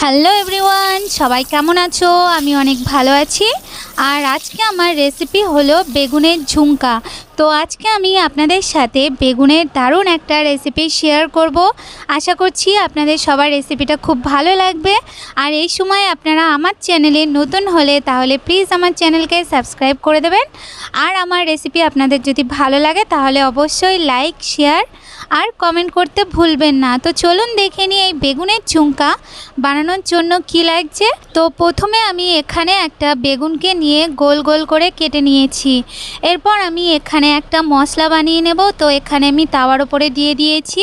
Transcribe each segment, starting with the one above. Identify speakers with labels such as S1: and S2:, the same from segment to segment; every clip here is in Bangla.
S1: হ্যালো এভরিওয়ান সবাই কেমন আছো? আমি অনেক ভালো আছি। আর আজকে আমার রেসিপি হলো বেগুনের ঝুমকা। তো আজকে আমি আপনাদের সাথে বেগুনের দারুণ একটা রেসিপি শেয়ার করব। আশা করছি আপনাদের সবার রেসিপিটা খুব ভালো লাগবে। আর এই সময় আপনারা আমার চ্যানেলে নতুন হলে তাহলে প্লিজ আমার চ্যানেলকে সাবস্ক্রাইব করে দেবেন। আর আমার রেসিপি আপনাদের যদি ভালো লাগে তাহলে অবশ্যই লাইক শেয়ার আর কমেন্ট করতে ভুলবেন না। তো চলুন দেখে নিই এই বেগুনের ঝুমকা বানানোর জন্য কি লাগছে। তো প্রথমে আমি এখানে একটা বেগুনকে নিয়ে গোল গোল করে কেটে নিয়েছি। এরপর আমি এখানে একটা মশলা বানিয়ে নেব। তো এখানে আমি তাওয়ার ওপরে দিয়ে দিয়েছি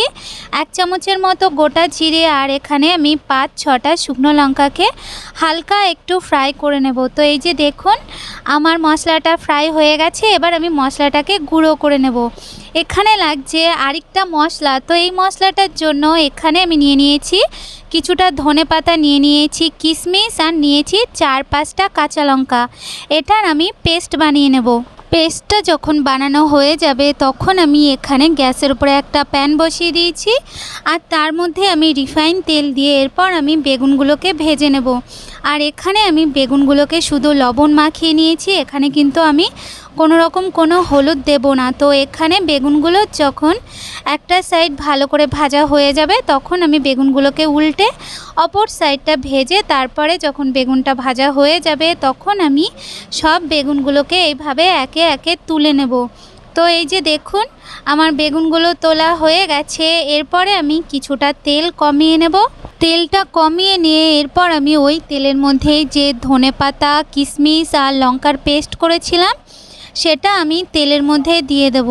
S1: এক চামচের মতো গোটা জিরে আর এখানে আমি পাঁচ ছটা শুকনো লঙ্কাকে হালকা একটু ফ্রাই করে নেব। তো এই যে দেখুন আমার মশলাটা ফ্রাই হয়ে গেছে, এবার আমি মশলাটাকে গুঁড়ো করে নেব। এখানে লাগছে আরেকটা মশলা, তো এই মশলাটার জন্য এখানে আমি নিয়ে নিয়েছি কিছুটা ধনে পাতা, নিয়ে নিয়েছি কিশমিশ আর নিয়েছি চার পাঁচটা কাঁচা লঙ্কা। এটার আমি পেস্ট বানিয়ে নেব। পেস্টটা যখন বানানো হয়ে যাবে, তখন আমি এখানে গ্যাসের উপরে একটা প্যান বসিয়ে দিয়েছি। আর তার মধ্যে আমি রিফাইন তেল দিয়ে এরপর আমি বেগুনগুলোকে ভেজে নেব। আর এখানে আমি বেগুনগুলোকে শুধু লবণ মাখিয়ে নিয়েছি। এখানে কিন্তু আমি কোনো রকম কোনো হলুদ দেব না। তো এখানে বেগুনগুলো যখন একটা সাইড ভালো করে ভাজা হয়ে যাবে, তখন আমি বেগুনগুলোকে উল্টে অপর সাইডটা ভেজে তারপরে যখন বেগুনটা ভাজা হয়ে যাবে, তখন আমি সব বেগুনগুলোকে এইভাবে একে একে তুলে নেব। তো এই যে দেখুন, আমার বেগুনগুলো তোলা হয়ে গেছে। এরপরে আমি কিছুটা তেল কমিয়ে নেব। তেলটা কমিয়ে নিয়ে এরপর আমি ওই তেলের মধ্যে যে ধনে পাতা কিশমিশ আর লঙ্কার পেস্ট করেছিলাম সেটা আমি তেলের মধ্যে দিয়ে দেব।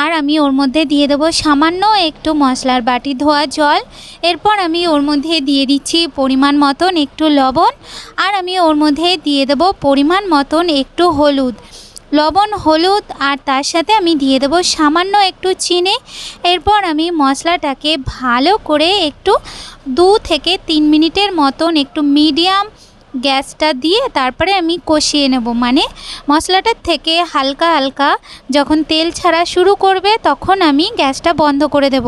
S1: আর আমি ওর মধ্যে দিয়ে দেব সামান্য একটু মশলার বাটি, ধোয়া জল। এরপর আমি ওর মধ্যে দিয়ে দিচ্ছি পরিমাণ মতন একটু লবণ। আর আমি ওর মধ্যে দিয়ে দেব পরিমাণ মতন একটু হলুদ। লবণ, হলুদ আর তার সাথে আমি দিয়ে দেবো সামান্য একটু চিনি। এরপর আমি মশলাটাকে ভালো করে একটু দু থেকে তিন মিনিটের মতন একটু মিডিয়াম গ্যাসটা দিয়ে তারপরে আমি কষিয়ে নেব। মানে মশলাটার থেকে হালকা হালকা যখন তেল ছাড়া শুরু করবে তখন আমি গ্যাসটা বন্ধ করে দেব।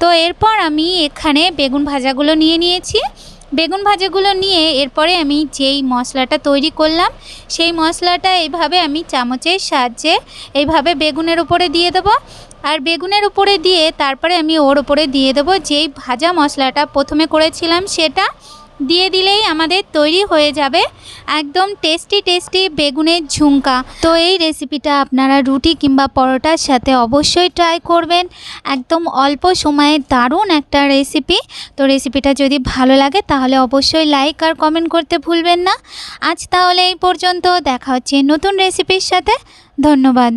S1: তো এরপর আমি এখানে বেগুন ভাজাগুলো নিয়ে নিয়েছি। বেগুন ভাজাগুলো নিয়ে এরপরে আমি যেই মশলাটা তৈরি করলাম, সেই মশলাটা এইভাবে আমি চামচের সাহায্যে এইভাবে বেগুনের উপরে দিয়ে দেবো। আর বেগুনের উপরে দিয়ে তারপরে আমি ওর উপরে দিয়ে দেবো যেই ভাজা মশলাটা প্রথমে করেছিলাম সেটা। দিয়ে দিলেই আমাদের তৈরি হয়ে যাবে একদম টেস্টি টেস্টি বেগুনের ঝুমকা। তো এই রেসিপিটা আপনারা রুটি কিংবা পরোটার সাথে অবশ্যই ট্রাই করবেন। একদম অল্প সময়ে দারুণ একটা রেসিপি তো রেসিপিটা যদি ভালো লাগে তাহলে অবশ্যই লাইক আর কমেন্ট করতে ভুলবেন না। আজ তাহলে এই পর্যন্ত। দেখা হচ্ছে নতুন রেসিপির সাথে। ধন্যবাদ।